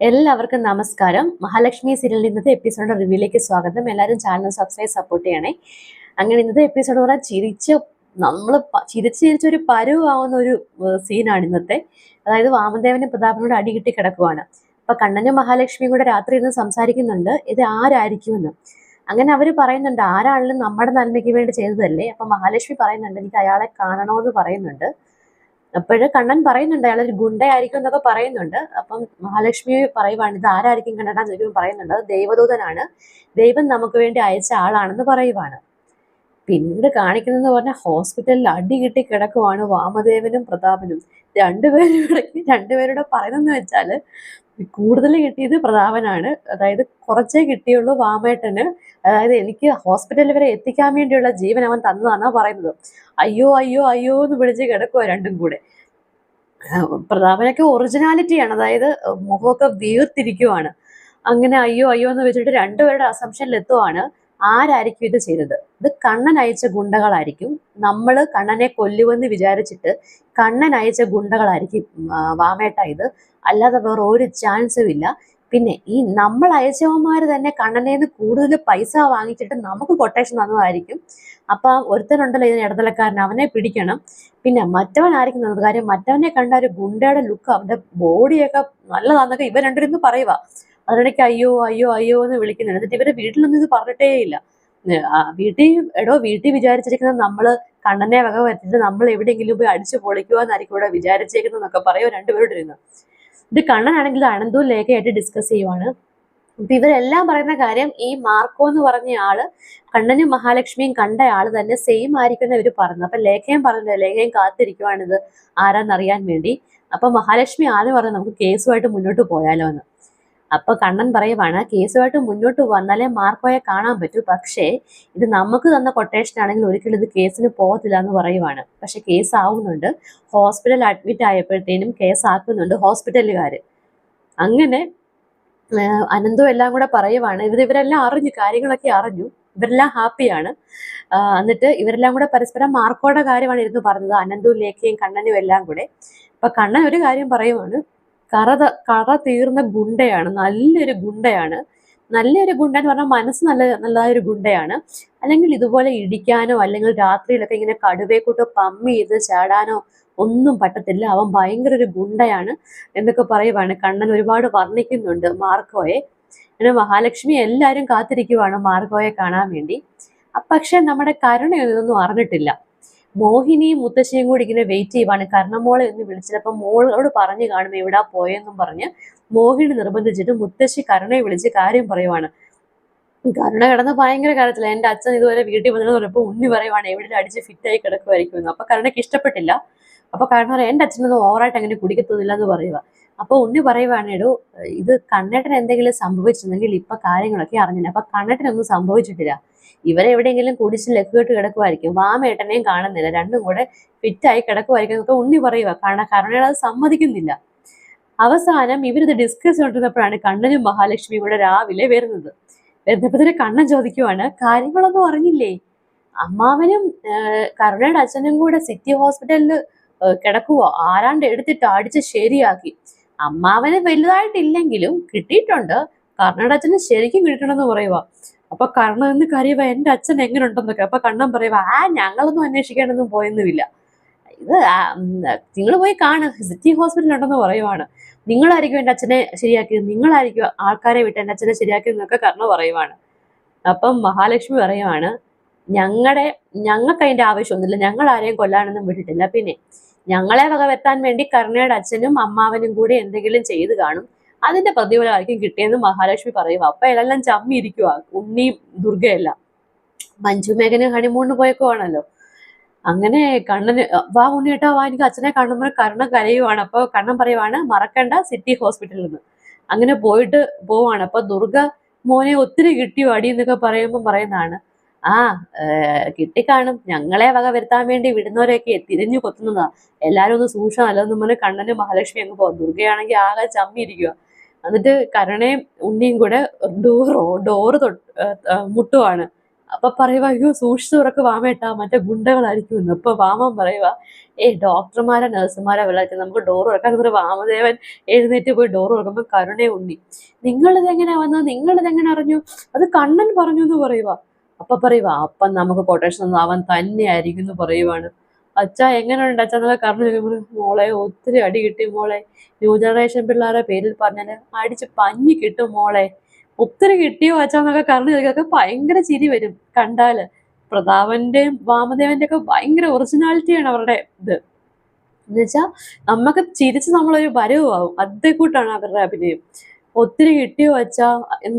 എല്ലാവർക്കും നമസ്കാരം. മഹാലക്ഷ്മി സീരിയലിൽ ഇന്നത്തെ എപ്പിസോഡ് റിവ്യൂലേക്ക് സ്വാഗതം. എല്ലാവരും ചാനൽ സബ്സ്ക്രൈബ് സപ്പോർട്ട് ചെയ്യണേ. അങ്ങനെ ഇന്നത്തെ എപ്പിസോഡ് പറഞ്ഞാൽ ചിരിച്ച് നമ്മൾ ചിരിച്ച് ചിരിച്ച് ഒരു പരുവാവുന്ന ഒരു സീനാണ് ഇന്നത്തെ. അതായത് വാമദേവനും പ്രതാപനോട് അടി കിട്ടി കിടക്കുവാണ്. അപ്പൊ കണ്ണനും മഹാലക്ഷ്മിയും കൂടെ രാത്രി ഇരുന്ന് സംസാരിക്കുന്നുണ്ട്. ഇത് ആരായിരിക്കുമെന്ന്. അങ്ങനെ അവർ പറയുന്നുണ്ട് ആരാണെങ്കിലും നമ്മുടെ നന്മയ്ക്ക് വേണ്ടി ചെയ്തതല്ലേ? അപ്പൊ മഹാലക്ഷ്മി പറയുന്നുണ്ട് എനിക്ക് അയാളെ കാണണമെന്ന് പറയുന്നുണ്ട്. അപ്പോഴ് കണ്ണൻ പറയുന്നുണ്ട് അയാളൊരു ഗുണ്ടയായിരിക്കും എന്നൊക്കെ പറയുന്നുണ്ട്. അപ്പം മഹാലക്ഷ്മി പറയുവാണ് ഇത് ആരായിരിക്കും കണ്ണടാന്ന് ചോദിക്കുമ്പോൾ പറയുന്നുണ്ട് ദൈവദൂതനാണ്. ദൈവം നമുക്ക് വേണ്ടി അയച്ച ആളാണെന്ന് പറയുവാണ്. പിന്നീട് കാണിക്കുന്നതെന്ന് പറഞ്ഞാൽ ഹോസ്പിറ്റലിൽ അടി കിട്ടി കിടക്കുവാണ് വാമദേവനും പ്രതാപനും. രണ്ടുപേരും ഇടയ്ക്ക് രണ്ടുപേരുടെ പറയുന്നതെന്ന് വെച്ചാൽ കൂടുതൽ കിട്ടിയത് പ്രതാപനാണ്. അതായത് കുറച്ചേ കിട്ടിയുള്ളൂ വാമേട്ടന്. അതായത് എനിക്ക് ഹോസ്പിറ്റലിൽ വരെ എത്തിക്കാൻ വേണ്ടിയുള്ള ജീവൻ അവൻ തന്നതാണ് പറയുന്നത്. അയ്യോ അയ്യോ അയ്യോ എന്ന് വിളിച്ച് കിടക്കുക രണ്ടും കൂടെ. പ്രതാപനൊക്കെ ഒറിജിനാലിറ്റിയാണ് അതായത് മുഖമൊക്കെ വീർത്തിരിക്കുവാണ് അങ്ങനെ അയ്യോ അയ്യോ എന്ന് വെച്ചിട്ട് രണ്ടുപേരുടെ അസംഷനിൽ എത്തുവാണ്. ആരായിരിക്കും ഇത് ചെയ്തത്? ഇത് കണ്ണൻ അയച്ച ഗുണ്ടകളായിരിക്കും. നമ്മൾ കണ്ണനെ കൊല്ലുവെന്ന് വിചാരിച്ചിട്ട് കണ്ണൻ അയച്ച ഗുണ്ടകളായിരിക്കും വാമേട്ട ഇത്. അല്ലാതെ വേറെ ഒരു ചാൻസും ഇല്ല. പിന്നെ ഈ നമ്മൾ അയച്ചവന്മാർ തന്നെ കണ്ണനേന്ന് കൂടുതൽ പൈസ വാങ്ങിച്ചിട്ട് നമുക്ക് കൊട്ടേഷൻ തന്നതായിരിക്കും. അപ്പൊ ഒരുത്തനുണ്ടല്ലോ ഇതിന് ഇടതലക്കാരൻ അവനെ പിടിക്കണം. പിന്നെ മറ്റവൻ ആയിരിക്കും തന്നത്. കാര്യം മറ്റവനെ കണ്ട ഒരു ഗുണ്ടയുടെ ലുക്ക് അവന്റെ ബോഡിയൊക്കെ നല്ലതാന്നൊക്കെ ഇവ രണ്ടുപേരും പറയുക അതിനിടയ്ക്ക് അയ്യോ അയ്യോ അയ്യോ എന്ന് വിളിക്കുന്നുണ്ട്. എന്നിട്ട് ഇവരെ വീട്ടിലൊന്നും ഇത് പറഞ്ഞിട്ടേ ഇല്ല. വീട്ടിൽ എടോ വീട്ടിൽ വിചാരിച്ചിരിക്കുന്നത് നമ്മൾ കണ്ണനെ വക വരുത്തിട്ട് നമ്മൾ എവിടെയെങ്കിലും പോയി അടിച്ചു പൊളിക്കുക എന്നായിരിക്കും ഇവിടെ വിചാരിച്ചേക്കുന്നത് എന്നൊക്കെ പറയുമോ രണ്ടുപേരോട് ഇരുന്ന്. ഇത് കണ്ണനാണെങ്കിൽ അനന്തവും ലേഖയായിട്ട് ഡിസ്കസ് ചെയ്യുവാണ്. അപ്പൊ ഇവരെല്ലാം പറയുന്ന കാര്യം ഈ മാർക്കോ എന്ന് പറഞ്ഞ ആൾ കണ്ണനും മഹാലക്ഷ്മിയും കണ്ട ആൾ തന്നെ സെയിം ആയിരിക്കും ഇവർ പറഞ്ഞു അപ്പൊ ലേഖയും പറഞ്ഞു ലേഖയും കാത്തിരിക്കുവാണിത് ആരാന്നറിയാൻ വേണ്ടി. അപ്പൊ മഹാലക്ഷ്മി ആദ്യം പറഞ്ഞു നമുക്ക് കേസുമായിട്ട് മുന്നോട്ട് പോയാലോ എന്ന്. അപ്പൊ കണ്ണൻ പറയുവാണ് കേസുമായിട്ട് മുന്നോട്ട് വന്നാലേ മാർക്കോയെ കാണാൻ പറ്റൂ. പക്ഷേ ഇത് നമുക്ക് തന്ന കൊട്ടേഷൻ ആണെങ്കിൽ ഒരിക്കലും ഇത് കേസിന് പോകത്തില്ല എന്ന് പറയുവാണ്. പക്ഷെ കേസ് ആവുന്നുണ്ട് ഹോസ്പിറ്റലിൽ അഡ്മിറ്റ് ആയപ്പോഴത്തേനും കേസ് ആക്കുന്നുണ്ട് ഹോസ്പിറ്റലുകാര് അങ്ങനെ അനന്തു എല്ലാം കൂടെ പറയുവാണ് ഇത് ഇവരെല്ലാം അറിഞ്ഞു കാര്യങ്ങളൊക്കെ അറിഞ്ഞു. ഇവരെല്ലാം ഹാപ്പിയാണ്. എന്നിട്ട് ഇവരെല്ലാം കൂടെ പരസ്പരം മാർക്കോടെ കാര്യമാണ് ഇരുന്ന് പറഞ്ഞത് അനന്തും ലേഖയും കണ്ണനും എല്ലാം കൂടെ. അപ്പൊ കണ്ണൻ ഒരു കാര്യം പറയുവാണ് കറ ത- കറ തീർന്ന ഗുണ്ടയാണ്. നല്ലൊരു ഗുണ്ടയാണ്. നല്ലൊരു ഗുണ്ട എന്ന് പറഞ്ഞാൽ മനസ്സ് നല്ല നല്ലതായ ഒരു ഗുണ്ടയാണ്. അല്ലെങ്കിൽ ഇതുപോലെ ഇടിക്കാനോ അല്ലെങ്കിൽ രാത്രിയിലൊക്കെ ഇങ്ങനെ കടുവയെക്കൂട്ട് പമ്മി ചെയ്ത് ചാടാനോ ഒന്നും പറ്റത്തില്ല. അവൻ ഭയങ്കര ഒരു ഗുണ്ടയാണ് എന്നൊക്കെ പറയുവാണ്. കണ്ണൻ ഒരുപാട് വർണിക്കുന്നുണ്ട് മാർക്കോയെ. പിന്നെ മഹാലക്ഷ്മി എല്ലാവരും കാത്തിരിക്കുവാണ് മാർഗോയെ കാണാൻ വേണ്ടി. പക്ഷെ നമ്മുടെ കരുണ ഇതൊന്നും അറിഞ്ഞിട്ടില്ല. മോഹിനിയും മുത്തശ്ശിയും കൂടി ഇങ്ങനെ വെയിറ്റ് ചെയ്യുവാണ്. കർണമോളെ എന്ന് വിളിച്ചപ്പോൾ മോളോട് പറഞ്ഞു കാണും എവിടാ പോയെന്നും പറഞ്ഞ് മോഹിനി നിർബന്ധിച്ചിട്ട് മുത്തശ്ശി കരുണയെ വിളിച്ച് കാര്യം പറയുവാണ്. കരുണ കിടന്ന് ഭയങ്കര കാര്യത്തില്ല എന്റെ അച്ഛൻ ഇതുവരെ വീട്ടിൽ വന്നിട്ട് പറഞ്ഞപ്പോൾ ഉണ്ണി പറയുവാണ് എവിടെ അടിച്ച് ഫിറ്റായി കിടക്കുമായിരിക്കും അപ്പൊ കരുണയ്ക്ക് ഇഷ്ടപ്പെട്ടില്ല. അപ്പൊ കരുണ എന്റെ അച്ഛനൊന്നും ഓവറായിട്ട് അങ്ങനെ കുടിക്കത്തുന്നില്ല എന്ന് പറയുക അപ്പൊ ഉണ്ണി പറയുവാണ് എടോ ഇത് കണ്ണേട്ടൻ എന്തെങ്കിലും സംഭവിച്ചിരുന്നെങ്കിൽ ഇപ്പൊ കാര്യങ്ങളൊക്കെ അറിഞ്ഞില്ല അപ്പൊ കണ്ണേട്ടനൊന്നും സംഭവിച്ചിട്ടില്ല. ഇവരെ എവിടെയെങ്കിലും കുടിച്ച് ലക്കുകെട്ട് കിടക്കുമായിരിക്കും വാമേട്ടനെയും കാണുന്നില്ല. രണ്ടും കൂടെ ഫിറ്റായി കിടക്കുമായിരിക്കും എന്നൊക്കെ ഉണ്ണി പറയുക കാരണം കരുണയുടെ അത് സമ്മതിക്കുന്നില്ല. അവസാനം ഇവരിത് ഡിസ്കസ് കൊണ്ടിരുന്നപ്പോഴാണ് കണ്ണനും മഹാലക്ഷ്മിയും കൂടെ രാവിലെ വരുന്നത്. വരുന്നപ്പോഴത്തേന് കണ്ണൻ ചോദിക്കുവാണ് കാര്യങ്ങളൊന്നും അറിഞ്ഞില്ലേ? അമ്മാവനും കരുണയുടെ അച്ഛനും കൂടെ സിറ്റി ഹോസ്പിറ്റലിൽ കിടക്കുവോ. ആരാണ്ട് എടുത്തിട്ട് അടിച്ച് ശരിയാക്കി. അമ്മാവന് വലുതായിട്ടില്ലെങ്കിലും കിട്ടിയിട്ടുണ്ട്. കർണയുടെ അച്ഛന് ശരിക്കും കിട്ടിയിട്ടുണ്ടെന്ന് പറയുക അപ്പൊ കർണ എന്ന് കരയുക എന്റെ അച്ഛൻ എങ്ങനെ ഉണ്ടെന്നൊക്കെ അപ്പൊ കണ്ണൻ പറയുക ആ ഞങ്ങളൊന്നും അന്വേഷിക്കാനൊന്നും പോയൊന്നുമില്ല ഇത് നിങ്ങൾ പോയി കാണുക. സിറ്റി ഹോസ്പിറ്റലിൽ ഉണ്ടെന്ന് പറയുവാണ്. നിങ്ങളായിരിക്കും എന്റെ അച്ഛനെ ശരിയാക്കിയത്. നിങ്ങളായിരിക്കും ആൾക്കാരെ വിട്ട് എന്റെ അച്ഛനെ ശരിയാക്കിയത് എന്നൊക്കെ കർണ പറയുവാണ്. അപ്പം മഹാലക്ഷ്മി പറയുവാണ് ഞങ്ങളുടെ ഞങ്ങൾക്ക് അതിന്റെ ആവശ്യമൊന്നുമില്ല. ഞങ്ങൾ ആരെയും കൊല്ലാനൊന്നും വിട്ടിട്ടില്ല. പിന്നെ ഞങ്ങളെ വകവെത്താൻ വേണ്ടി കർണയുടെ അച്ഛനും അമ്മാവനും കൂടി എന്തെങ്കിലും ചെയ്തു കാണും. അതിന്റെ പ്രതിഫലമായിരിക്കും കിട്ടിയെന്ന് മഹാലക്ഷ്മി പറയും അപ്പൊ എല്ലാം ചമ്മി ഇരിക്കുക ഉണ്ണിയും ദുർഗയെല്ലാം മഞ്ജു മേഘന് ഹണിമൂണിന് പോയേക്കുവാണല്ലോ. അങ്ങനെ കണ്ണന് വാ ഉണ്ണിയേട്ടാ വാ എനിക്ക് അച്ഛനെ കാണുമ്പോൾ കർണൻ കരയുവാണ്. അപ്പൊ കണ്ണൻ പറയുവാണ് മറക്കണ്ട സിറ്റി ഹോസ്പിറ്റലിൽ നിന്ന്. അങ്ങനെ പോയിട്ട് പോവാണ്. അപ്പൊ ദുർഗ മോനെ ഒത്തിരി കിട്ടിയോ അടി എന്നൊക്കെ പറയുമ്പോൾ പറയുന്നതാണ്. ആ കിട്ടിക്കാണും. ഞങ്ങളെ വക വരുത്താൻ വേണ്ടി വിടുന്നവരെയൊക്കെ തിരിഞ്ഞു കൊത്തുന്നതാ. എല്ലാരും ഒന്ന് സൂക്ഷിച്ചാൽ അല്ലെന്ന് പറഞ്ഞ് കണ്ണന് മഹാലക്ഷ്മി അങ്ങ് പോകും ദുർഗയാണെങ്കിൽ ആകെ ചമ്മിയിരിക്കുക എന്നിട്ട് കരുണയും ഉണ്ണിയും കൂടെ ഡോറോ ഡോറ് തൊട്ട് മുട്ടുവാണ്. അപ്പൊ പറയുക അയ്യോ സൂക്ഷിച്ചു തുറക്ക് വാമേട്ടാ മറ്റേ ഗുണ്ടകളായിരിക്കും എന്ന് അപ്പൊ വാമൻ പറയുക ഏ ഡോക്ടർമാരെ നഴ്സുമാരെ വിളിച്ച് നമുക്ക് ഡോർ തുറക്കാൻ ഒരു വാമദേവൻ എഴുന്നേറ്റ് പോയി ഡോർ തുറക്കുമ്പോൾ കരുണയെ ഉണ്ണി. നിങ്ങളിതെങ്ങനെ വന്നു? നിങ്ങളിതെങ്ങനെ അറിഞ്ഞു? അത് കണ്ണൻ പറഞ്ഞു എന്ന് പറയുക അപ്പൊ പറയുക അപ്പം നമുക്ക് കൊട്ടേഷൻ ഒന്നും അവൻ തന്നെയായിരിക്കും എന്ന് പറയുവാണ്. അച്ഛ എങ്ങനെയുണ്ട് അച്ഛൻ എന്നൊക്കെ ചോദിക്കുമ്പോൾ മോളെ ഒത്തിരി അടി കിട്ടി മോളെ. ന്യൂ ജനറേഷൻ പിള്ളേരെ പേരിൽ പറഞ്ഞാൽ അടിച്ച് പഞ്ഞി കിട്ടും മോളെ. ഒത്തിരി കിട്ടിയോ അച്ഛൻ എന്നൊക്കെ കറണ്ട് ചോദിക്കൊക്കെ ഭയങ്കര ചിരി വരും. കണ്ടാൽ പ്രതാപന്റെയും വാമദേവന്റെ ഒക്കെ ഭയങ്കര ഒറിജിനാലിറ്റിയാണ് അവരുടെ ഇത്. എന്നുവെച്ചാൽ നമുക്ക് ചിരിച്ച് നമ്മളൊരു വരവുമാവും. അതേ കൂട്ടാണ് അവരുടെ അഭിനയം. ഒത്തിരി കിട്ടിയോ അച്ഛ എന്ന്